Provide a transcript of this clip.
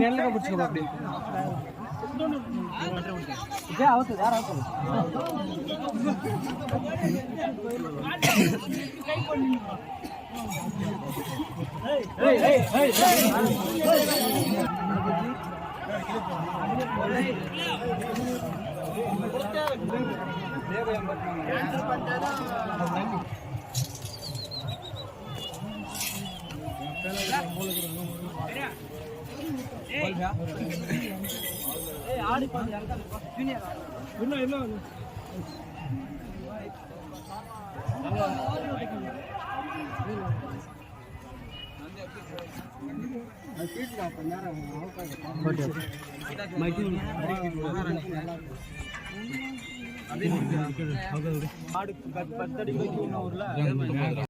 నెలలుగా పుచ్చుకోబట్టి ఇదే అవుతుంది యారు అవుతుంది ஆடி பாதி ஜூனியர் இன்னும் இன்னும் Thank you. மாடு பத்தடி பைக்கு இன்னும் ஊரில்